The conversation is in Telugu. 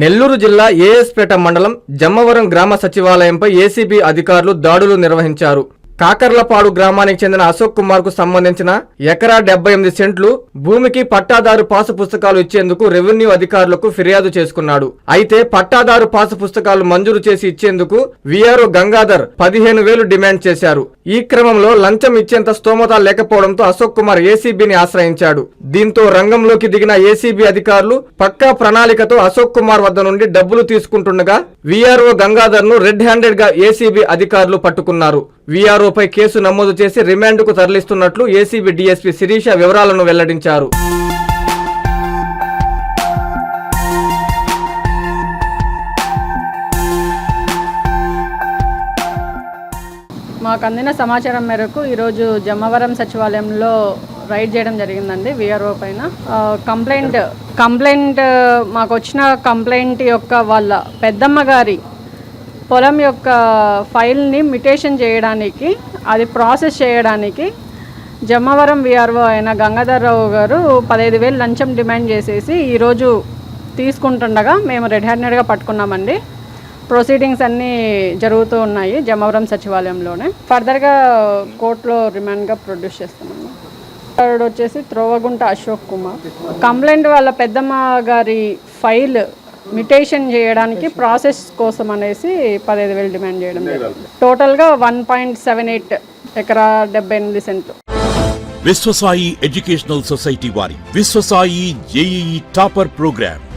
నెల్లూరు జిల్లా ఏఎస్పేట మండలం జమ్మవరం గ్రామ సచివాలయంపై ఏసీబీ అధికారులు దాడులు నిర్వహించారు. కాకర్లపాడు గ్రామానికి చెందిన అశోక్ కుమార్కు సంబంధించిన ఎకరా డెబ్బై ఎనిమిది సెంట్లు భూమికి పట్టాదారు పాసు పుస్తకాలు ఇచ్చేందుకు రెవెన్యూ అధికారులకు ఫిర్యాదు చేసుకున్నాడు. అయితే పట్టాదారు పాసు పుస్తకాలు మంజూరు చేసి ఇచ్చేందుకు విఆర్ఓ గంగాధర్ పదిహేను వేలు డిమాండ్ చేశారు. ఈ క్రమంలో లంచం ఇచ్చేంత స్తోమత లేకపోవడంతో అశోక్ కుమార్ ఏసీబీని ఆశ్రయించాడు. దీంతో రంగంలోకి దిగిన ఏసీబీ అధికారులు పక్కా ప్రణాళికతో అశోక్ కుమార్ వద్ద నుండి డబ్బులు తీసుకుంటుండగా వీఆర్ఓ గంగాధర్ను రెడ్ హ్యాండెడ్గా ఏసీబీ అధికారులు పట్టుకున్నారు. వీఆర్ఓపై కేసు నమోదు చేసి రిమాండ్కు తరలిస్తున్నట్లు ఏసీబీ డీఎస్పీ శిరీష వివరాలను వెల్లడించారు. మాకు అందిన సమాచారం మేరకు ఈరోజు జమ్మవరం సచివాలయంలో రైడ్ చేయడం జరిగిందండి విఆర్ఓ పైన. కంప్లైంట్ కంప్లైంట్ మాకు వచ్చిన కంప్లైంట్ యొక్క వాళ్ళ పెద్దమ్మ గారి పొలం యొక్క ఫైల్ని మిటేషన్ చేయడానికి అది ప్రాసెస్ చేయడానికి జమ్మవరం విఆర్ఓ అయిన గంగాధర్రావు గారు పదహైదు వేలు లంచం డిమాండ్ చేసేసి ఈరోజు తీసుకుంటుండగా మేము రెడ్ హ్యాండెడ్గా పట్టుకున్నామండి. ప్రొసీడింగ్స్ అన్నీ జరుగుతూ ఉన్నాయి జమవరం సచివాలయంలోనే. ఫర్దర్గా కోర్టులో రిమాండ్గా ప్రొడ్యూస్ చేస్తున్నాము థర్డ్ వచ్చేసి త్రోవగుంట అశోక్ కుమార్. కంప్లైంట్ వాళ్ళ పెద్దమ్మ గారి ఫైల్ మిటేషన్ చేయడానికి ప్రాసెస్ కోసం అనేసి పదహైదు వేలు డిమాండ్ చేయడం టోటల్గా వన్ పాయింట్ సెవెన్ ఎయిట్ ఎకరా డెబ్బై ఎనిమిది సెంట్లు. విశ్వసాయి ఎడ్యుకేషనల్ సొసైటీ వారి Vishwasai JEE topper program.